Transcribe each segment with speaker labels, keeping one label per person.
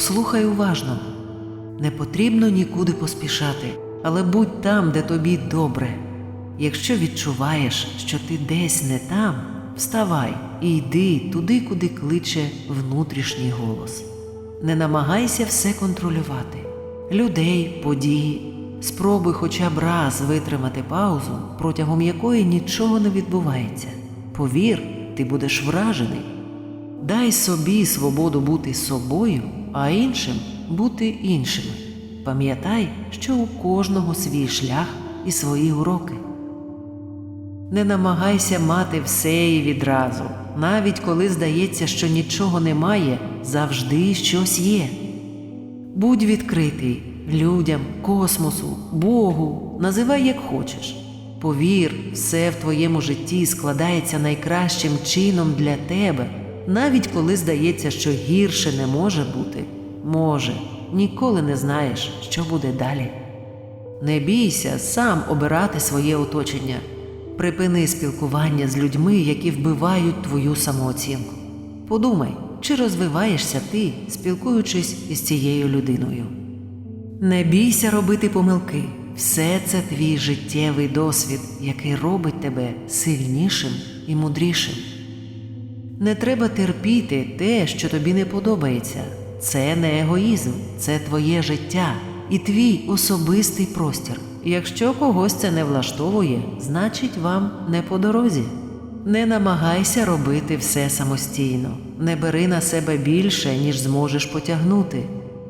Speaker 1: Послухай уважно. Не потрібно нікуди поспішати, але будь там, де тобі добре. Якщо відчуваєш, що ти десь не там, вставай і йди туди, куди кличе внутрішній голос. Не намагайся все контролювати людей, події. Спробуй хоча б раз витримати паузу, протягом якої нічого не відбувається. Повір, ти будеш вражений. Дай собі свободу бути собою, а іншим бути іншими. Пам'ятай, що у кожного свій шлях і свої уроки. Не намагайся мати все і відразу, навіть коли здається, що нічого немає, завжди щось є. Будь відкритий людям, космосу, Богу, називай як хочеш. Повір, все в твоєму житті складається найкращим чином для тебе, навіть коли здається, що гірше не може бути. Може, ніколи не знаєш, що буде далі. Не бійся сам обирати своє оточення. Припини спілкування з людьми, які вбивають твою самооцінку. Подумай, чи розвиваєшся ти, спілкуючись із цією людиною. Не бійся робити помилки. Все це твій життєвий досвід, який робить тебе сильнішим і мудрішим. Не треба терпіти те, що тобі не подобається. Це не егоїзм, це твоє життя і твій особистий простір. Якщо когось це не влаштовує, значить вам не по дорозі. Не намагайся робити все самостійно, не бери на себе більше, ніж зможеш потягнути.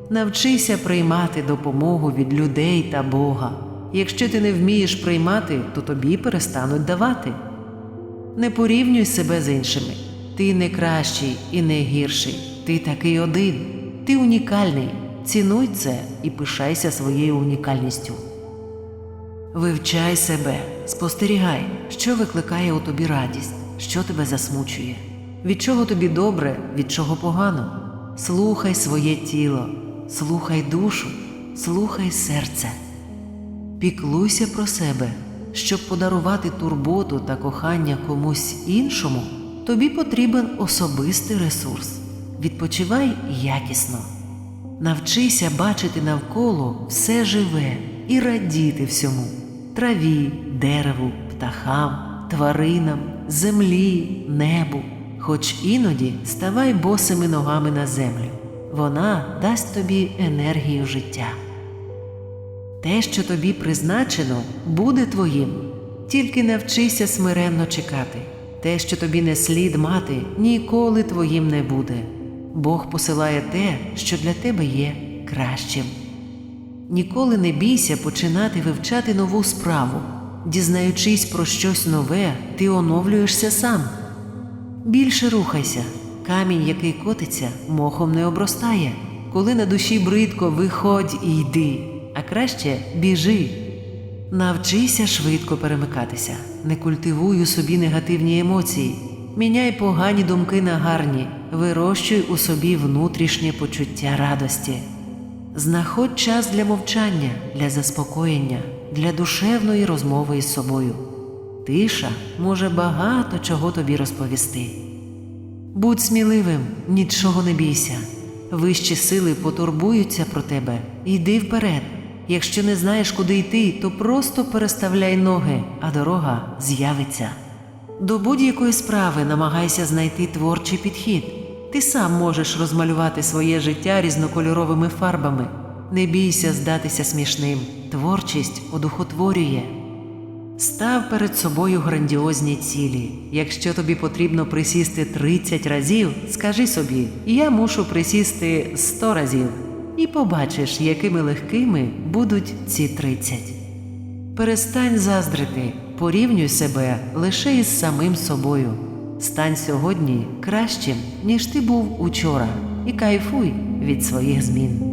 Speaker 1: Навчися приймати допомогу від людей та Бога. Якщо ти не вмієш приймати, то тобі перестануть давати. Не порівнюй себе з іншими. Ти не кращий і не гірший. Ти такий один. Ти унікальний. Цінуй це і пишайся своєю унікальністю. Вивчай себе, спостерігай, що викликає у тобі радість, що тебе засмучує, від чого тобі добре, від чого погано. Слухай своє тіло, слухай душу, слухай серце. Піклуйся про себе, щоб подарувати турботу та кохання комусь іншому, тобі потрібен особистий ресурс. Відпочивай якісно. Навчися бачити навколо все живе і радіти всьому траві, дереву, птахам, тваринам, землі, небу. Хоч іноді ставай босими ногами на землю. Вона дасть тобі енергію життя. Те, що тобі призначено, буде твоїм. Тільки навчися смиренно чекати. Те, що тобі не слід мати, ніколи твоїм не буде. Бог посилає те, що для тебе є кращим. Ніколи не бійся починати вивчати нову справу. Дізнаючись про щось нове, ти оновлюєшся сам. Більше рухайся. Камінь, який котиться, мохом не обростає. Коли на душі бридко, виходь і йди, а краще біжи. Навчися швидко перемикатися, не культивуй у собі негативні емоції, міняй погані думки на гарні, вирощуй у собі внутрішнє почуття радості. Знаходь час для мовчання, для заспокоєння, для душевної розмови із собою. Тиша може багато чого тобі розповісти. Будь сміливим, нічого не бійся. Вищі сили потурбуються про тебе. Йди вперед. Якщо не знаєш, куди йти, то просто переставляй ноги, а дорога з'явиться. До будь-якої справи намагайся знайти творчий підхід. Ти сам можеш розмалювати своє життя різнокольоровими фарбами. Не бійся здатися смішним. Творчість одухотворює. Став перед собою грандіозні цілі. Якщо тобі потрібно присісти 30 разів, скажи собі, я мушу присісти 100 разів. І побачиш, якими легкими будуть ці 30. Перестань заздрити, порівнюй себе лише із самим собою. Стань сьогодні кращим, ніж ти був учора, і кайфуй від своїх змін.